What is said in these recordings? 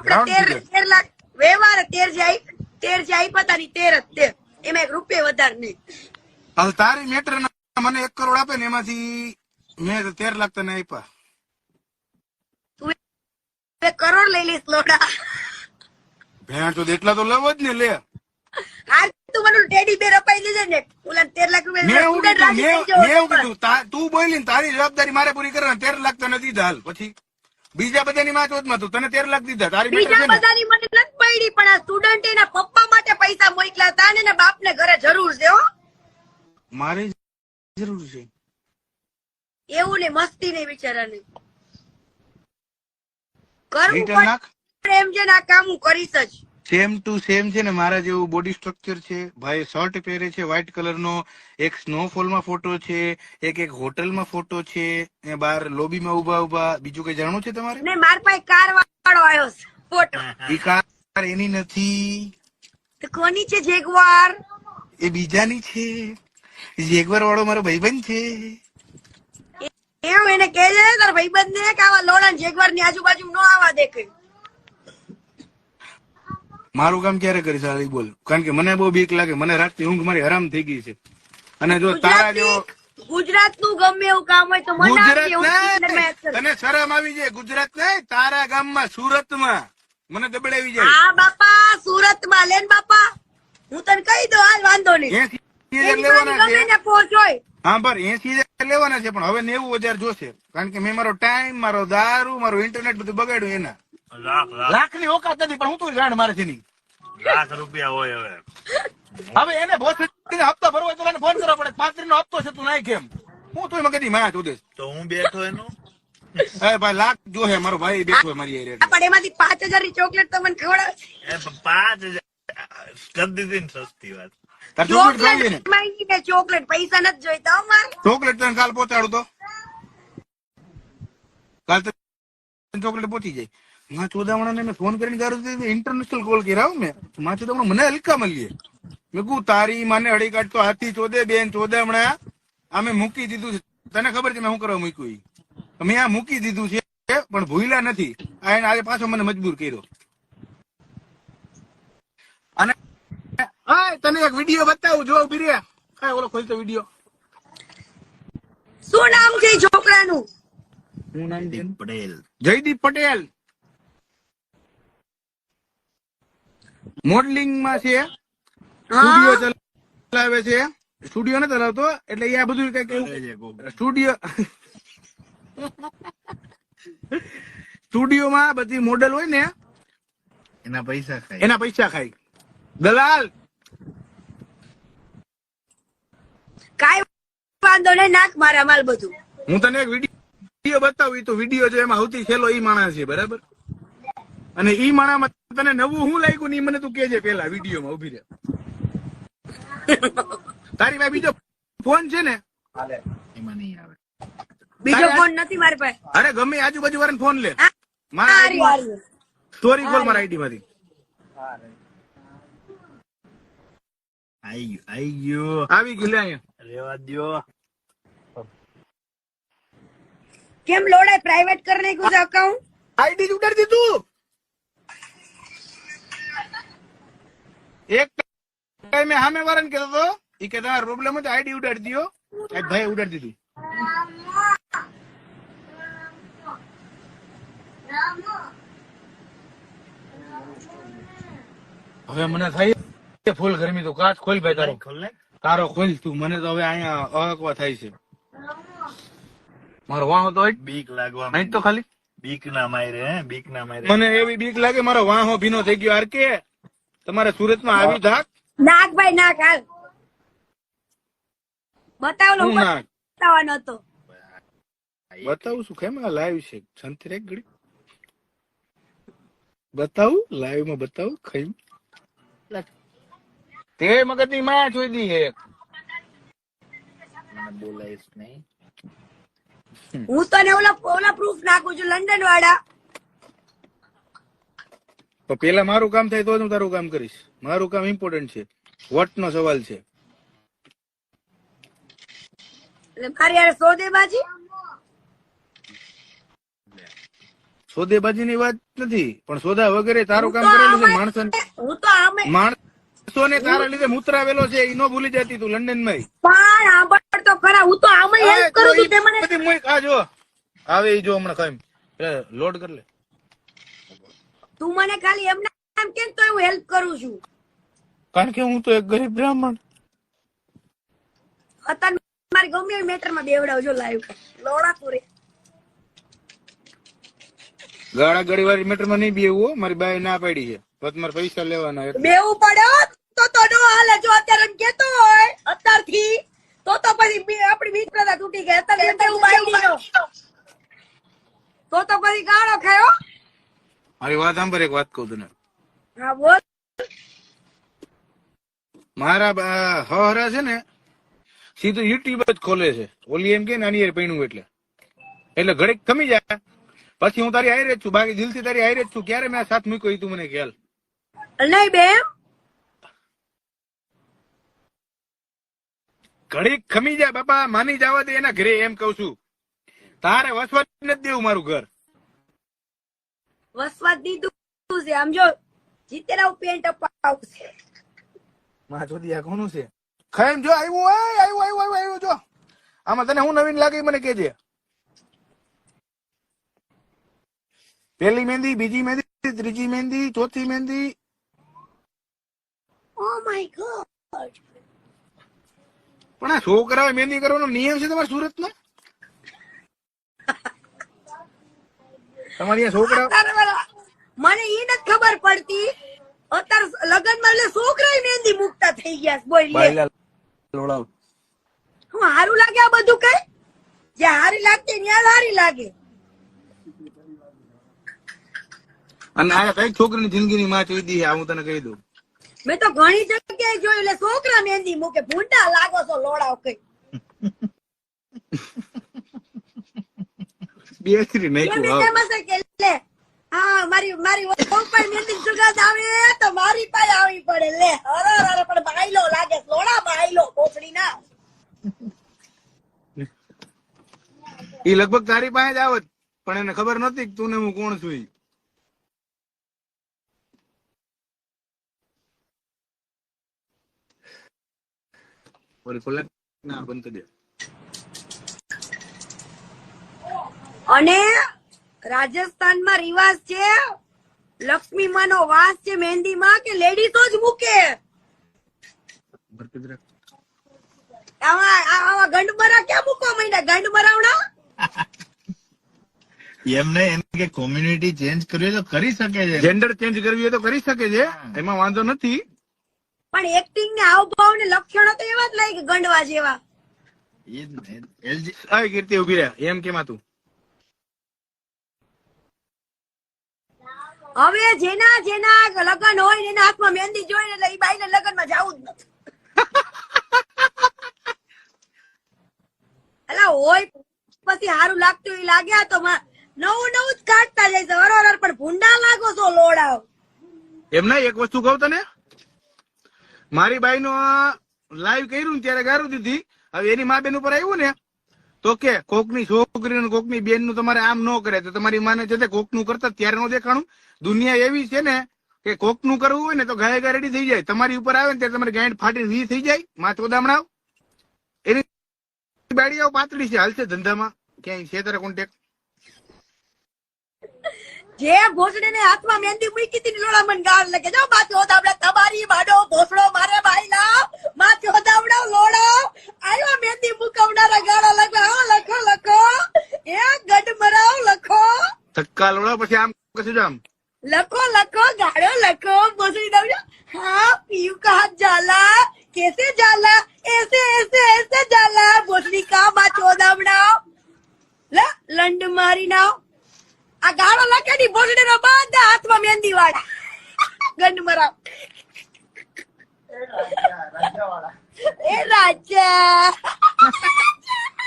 આપણે તેર તેર લાખ વ્યવહાર તેર જે તેર જે આપ્યા હતા ને તેર જ તેર એમાં એક રૂપિયા વધારે નહીં. હવે તારી મેટર મને એક કરોડ આપે ને એમાંથી મેં તેર લાખ તને આપ્યા. તું એક કરોડ લઈ લઈશ લોડા. ભેણ તો એટલા તો લેવો જ ને લે. હાર તું મને ટેડી બેર અપાઈ દેજે ને. ઓલા તેર લાખ રૂપિયા મેં કીધું તું બોલી તારી જવાબદારી મારે પૂરી કરે તેર લાખ તને દીધા હાલ. પછી? બીજા બધાની માં ચોથમાં તું. તને તેર લાખ દીધા તારી બીજા બધાની મને નથી પડી પણ આ સ્ટુડન્ટ એના પપ્પા માટે પૈસા મોકલા હતા ને બાપ ને ઘરે જરૂર છે હો. મારે જરૂર છે. એવું ને મસ્તી નહીં બિચારાને. કરવું પડે એમ છે ને આ કામ હું કરીશ જ. સેમ ટુ સેમ છે ને મારા જેવું બોડી સ્ટ્રક્ચર છે. ભાઈ શર્ટ પહેરે છે વ્હાઈટ કલર નો. એક સ્નોફોલમાં ફોટો છે એક એક હોટલમાં ફોટો છે એ બહાર લોબીમાં ઊભા ઊભા બીજું કઈ જાણવું છે તમારે? નહીં માર પાસે કાર વાળો આવ્યો છે ફોટો ઈ કાર એની નથી. તો કોની છે જેગવાર એ બીજાની છે. જેગવાર વાળો મારો ભાઈબંધ છે. એમ એને કહેજે તારા ભાઈબંધ ને કે આવા લોડા જેગવારની આજુબાજુ ન આવા દેખે મારું કામ ક્યારે કરીશ આ બોલ. કારણ કે મને બહુ બીક લાગે. મને રાતની ઊંઘ મારી હરામ થઈ ગઈ છે. અને જો તારા જેવો ગુજરાતનું ગમે એવું કામ હોય તો મને ગુજરાત કરું. તને શરમ આવી જાય. ગુજરાત ને તારા ગામમાં સુરતમાં. મને દબડાવી જાય. હા બાપા સુરતમાં લેન બાપા. હું તને કહી દઉં હાલ વાંધો નહીં. હા પર એસી લેવાના છે પણ હવે નેવું હજાર જોશે. કારણ કે મેં મારો ટાઈમ મારો દારૂ મારું ઇન્ટરનેટ બધું બગાડ્યું એના. લાખની ઓકાત નથી પણ હું તું જાણ મારે નહીં લાખ રૂપિયા હોય હવે. હવે એને ભોસડીને હપ્તા ભરવો તો એને ફોન કરવો પડે. પાંત્રી નો હપ્તો છે તું નાય કેમ હું તું એમાં કદી માયા તું તો હું બેઠો એનો? એ ભાઈ લાખ જો હે મારો ભાઈ બેઠો હે મારી એરે પણ એમાંથી પાંચ હજારની ચોકલેટ તો મને પણ પાંચ હજાર કરી દીધી ને સસ્તી વાત. તાર ચોકલેટ ખાવી ને ચોકલેટ ને. ચોકલેટ પૈસા નથી જોઈતા હો ચોકલેટ તને કાલ પહોંચાડું તો. કાલ તો ચોકલેટ પહોંચી જાય. માં ચોદામણા મેં ફોન કરીને ગારું ઇન્ટરનેશનલ કોલ કર્યા મેં. મને હલકા મળીએ મેં કહું તારી માને અડી કાઢતો હાથી ચોદે બેન ચોદામણા અમે મૂકી દીધું છે. તને ખબર છે મેં શું કરવા મૂક્યું અમે આ મૂકી દીધું છે પણ ભૂલ્યા નથી. આ એને આજે પાછો મને મજબૂર કર્યો. અને હા તને એક વીડિયો બતાવું જો ઊભી રે હા ઓલો ખોલતો વીડિયો શું નામ છે છોકરાનું? શું નામ જયદીપ પટેલ. જયદીપ પટેલ. મોડલિંગમાં છે સ્ટુડિયો ચલાવે છે. સ્ટુડિયો નથી ચલાવતો એટલે એ આ બધું કઈ કોક. સ્ટુડિયો સ્ટુડિયો માં બધી મોડેલ હોય ને એના પૈસા ખાય. એના પૈસા ખાય. દલાલ! કાઈ વાંધો નહીં નાખ મારા માલ બધું. હું તને એક વીડિયો બતાવું તો વીડિયો જો એમાં સૌથી છેલ્લો ઈ માણસ છે બરાબર? અને ઈ માણામાં તને નવું હું લાગ્યું ને ઈ મને તું કેજે પેલા વિડીયોમાં ઊભી રહે. તારી પાસે બીજો ફોન છે ને? એમાં નહીં આવે. બીજો ફોન નથી મારી પાસે. અરે ગમે આજુબાજુ વાળાને ફોન લે. મારા. સ્ટોરી ખોલ મારા આઈડી માંથી આઈ ગયો આઈ ગયું. આવી ગયું લે અહીંયા. રેવા દ્યો. કેમ લોડે પ્રાઇવેટ કરી નાખ્યું છે અકાઉન્ટ આઈડી જ ઉડાડી દીધું. એક ટાઈમે સામે વાળાને કહેતો હતો એ કે તમારો પ્રોબ્લેમ હતો આઈડી ઉડાડી દો એક ભાઈ ઉડાડી દીધું. હવે મને થઈ ફૂલ ગરમી તો કાચ ખોલ ભાઈ તારો. ખોલ ને. તારો ખોલ તું. મને તો હવે અહીંયા અહકવા થાય છે. મારો વાહો તો. બીક લાગવા નહીં તો ખાલી. બીક ના મારે હે? બીક ના મારે મને એવી બીક લાગે મારો વાહો ભીનો થઈ ગયો. આર કે તમારે સુરતમાં આવી ધાક? નાખ ભાઈ નાખ હાલ બતાવ બતાવવાનો હતો. શું કેમ આ લાઈવ છે? શાંતિ રે ઘડી. બતાવું લાઈવમાં બતાવું ખાઈ તે મગજની માયા જોઈ દી હે. મને બોલાઈશ નહીં. હું તને ઓલા ઓલા પ્રૂફ નાખું છું લંડન વાળા તો પેલા મારું કામ થાય તો જ હું તારું કામ કરીશ. મારું કામ ઇમ્પોર્ટન્ટ છે. વોટ નો સવાલ છે. સોદેબાજી? ની વાત નથી પણ સોદા વગેરે તારું કામ કરેલું છે માણસો માણસો ને તારા લીધે મુતરાવેલો છે એ નો ભૂલી જતી તું લંડનમાં પણ તો ખરા હું તો આમે હેલ્પ કરું છું તે મને આ જો આવે ઈ જો હમણાં ખાઈ લોડ કર લે. તું મને ખાલી એમને નામ કેમ તો હું હેલ્પ કરું છું. કારણ કે હું તો એક ગરીબ બ્રાહ્મણ. અત્યારે મારી ગમે એવી મેટરમાં બેવડાવજો લાઈવ લોડા પૂરે. ગાડા ગાડી વાળી મેટરમાં નહીં બેવું મારી બાઈ ના પાડી છે. તો તમારે પૈસા લેવાના. બેવું પડે તો તો નો હાલે. જો અત્યારે એમ કેતો હોય અત્યારથી તો તો પછી બી- આપણી મિત્રતા તૂટી ગઈ અત્યારે એમ કેવું બાયડીનો. તો તો પછી ગાળો ખાયો મારી વાત સાંભળ એક વાત કહું તને. હા બોલ. મારા હરા છે ને સીધું યુટ્યુબ જ ખોલે છે. ઓલી એમ કે ને આની પૈણું એટલે. એટલે ઘડીક થમી જાય. પછી હું તારી હારે જ છું બાકી દિલથી તારી હારે જ છું. ક્યારે મેં સાથ મૂક્યો તું મને ખ્યાલ. નહીં બે ઘડીક ખમી જાય બાપા માની જવા દે એના ઘરે એમ કઉ છું. તારે વસવા નથી દેવું મારું ઘર. વસવાટ દીધું છે. આમ જો જીતેરાવ પેન્ટ અપાવશે. માં દિયા કોનું છે? ખાઈમ જો આવ્યું હોય આવ્યું આવ્યું આવ્યું આવ્યું જો. આમાં તને હું નવીન લાગી મને કેજે પેલી મહેંદી બીજી મહેંદી ત્રીજી મહેંદી ચોથી મહેંદી. ઓ માય ગોડ પણ આ છોકરાઓ મહેંદી કરવાનો નિયમ છે તમારા સુરતમાં તમારી છોકરા મને ઈ નથી ખબર પડતી. અત્યારે લગ્નમાં એટલે છોકરા મહેંદી મુકતા થઈ ગયા. બોલ હું હારું લાગે આ બધું કઈ? જે હારી લાગતી ત્યાં હારી લાગે. અને આ કઈ છોકરીની જિંદગીની માં ચોઈ દી હું તને કહી દઉં. મેં તો ઘણી જગ્યાએ જોયું એટલે છોકરા મહેંદી મૂકે. ભૂંડા લાગો છો લોડાવ કઈ. બે શ્રી એમને નાખ્યું એમ હશે કે લે. હા મારી મારી પર મહેંદી સુગંધ આવે તો મારી પાસે આવી પડે. લે અરે અરે પણ બાયલો લાગે લોડા બાયલો કોથળી ના ઈ લગભગ તારી પાસે જ આવત પણ એને ખબર નતી કે તું ને હું કોણ છું ઈ. ઓલી ખોલે ના બંધ કરી દે. અને રાજસ્થાનમાં રિવાજ છે લક્ષ્મી માનો વાસ છે મહેંદીમાં કે લેડીઝો જ મૂકે. આવા ગંડમરા ક્યાં મૂકવા માંડ્યા? ગંડમરાવડા એમને એમ કે કોમ્યુનિટી ચેન્જ કરવી હોય તો કરી શકે છે. જેન્ડર ચેન્જ કરવી હોય તો કરી શકે છે. એમાં વાંધો નથી. પણ એક્ટિંગ ને હાવભાવ ને લક્ષણો તો એવા જ લાગે કે ગંડવા જેવા. એ જ ને. LG કીર્તિ ઊભી રહે એમ કેમાં તું? હવે જેના જેના લગ્ન હોય એના હાથમાં મહેંદી જોઈને એટલે એ બાઈને લગ્નમાં જવું જ નથી. એટલે હોય, પછી સારું લાગતું એ લાગ્યા તો નવું નવું જ કાઢતા જાય છે. અરર પણ ભૂંડા લાગો છો લોડાવ. એમ એક વસ્તુ કહું તને. મારી બાઈ નો લાઈવ કર્યું ને ત્યારે ગારું દીધી. હવે એની મા બેન ઉપર આવ્યું ને તો કે કોકની છોકરી કોકની બેનનું તમારે આમ ન કરે તો તમારી માને છે તે કોકનું કરતા ત્યારે નો દેખાણું. દુનિયા એવી છે ને કે કોકનું કરવું હોય ને તો ગાય ગાય રેડી થઈ જાય. તમારી ઉપર આવે ને ત્યારે તમારી ગાંઠ ફાટી વી થઈ જાય. માથો દામણાવ એની બાળીઓ પાતળી છે. હાલશે ધંધામાં. ક્યાંય છે તારે કોન્ટેક્ટ જે ભોસડે ને હાથમાં મહેંદી મૂકી હતી લોડા મને ગાળ લાગે જો બાજુ તમારી માડો ભોસડો મારે ભાઈ લાવ માથે હોદાવડા લોડો આવ્યો મહેંદી મૂકવનારા ગાળો લખો હા લખો લખો એ ગઢ મરાવ લખો ધક્કા લોડો પછી આમ કશું લખો લખો ગાળો લખો બોસડી દઉં હા પીયુ કહા जाला કેસે जाला ऐसे ऐसे ऐसे जाला બોસડી કા બા ચોદા બનાવ લે લંડ મારી નાવ આ ગાળો લખે ની બોસડી નો બધા હાથમાં મહેંદી વાળા. ગંડ મરાવ. એ રાજા.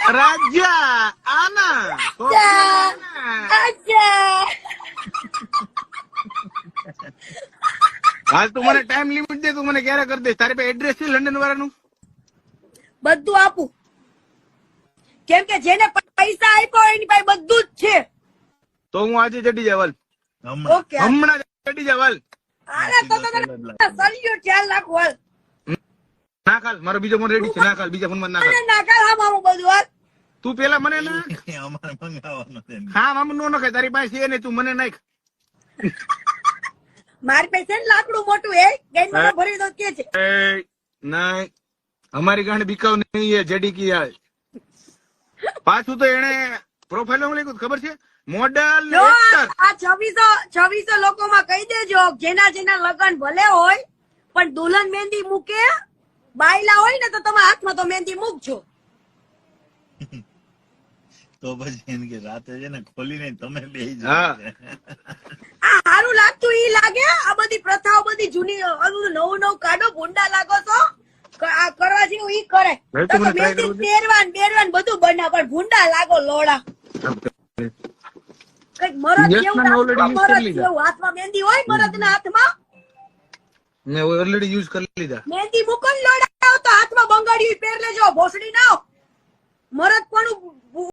રાજા આના. રાજા રાજા. હાલ તું મને ટાઈમ લિમિટ દે તું મને ક્યારે કરી દઈશ? તારી પાસે એડ્રેસ છે લંડન વાળાનું? બધું આપું. કેમ કે જેને પૈસા આપ્યો એની પાસે બધું જ છે. તો હું આજે ચડી જવાલ હમણાં. ઓકે હમણાં જ ચડી જવાલ અરે તો તને મારો બીજો ફોન રેડી છે. બીજા ખાલ. હા બધું હાલ. તું પેલા મને ના અમારે મંગાવવાનો છે. હા મામ નો નખાય તારી પાસે છે ને તું મને નાખ. મારી પાસે લાકડું મોટું એ ગઈ મને ભરી દો કે છે? અમારી ગાંડ બીકાવ નહીં હે જેડી કી આય પાછું તો એને પ્રોફાઇલમાં લખ્યું ખબર છે? મોડલ આ છવ્વીસો છવ્વીસો લોકો લોકોમાં કહી દેજો જેના જેના લગન ભલે હોય પણ દુલ્હન મહેંદી મૂકે બાયલા હોય ને તો તમે હાથમાં તો મહેંદી મૂકજો. તો પછી એમ કે રાતે છે ને ખોલીને તમે બે આ સારું લાગતું ઈ લાગે? આ બધી પ્રથાઓ બધી જૂની નવું નવું કાઢો ભૂંડા લાગો છો? આ કરવા જેવું ઈ કરે. હવે તો તું મહેંદી કરવું બેરવાન બધું બનાવ પણ ભૂંડા લાગો લોડા કંઈક મરદ જેવું ના, મરદ. જેવું હાથમાં મહેંદી હોય મરદના હાથમાં? મેં ઓલરેડી યુઝ કરી લીધા. મહેંદી મૂકો લોડા તો હાથમાં બંગાડી પહેર લેજો ભોસડી ના મરદ પણ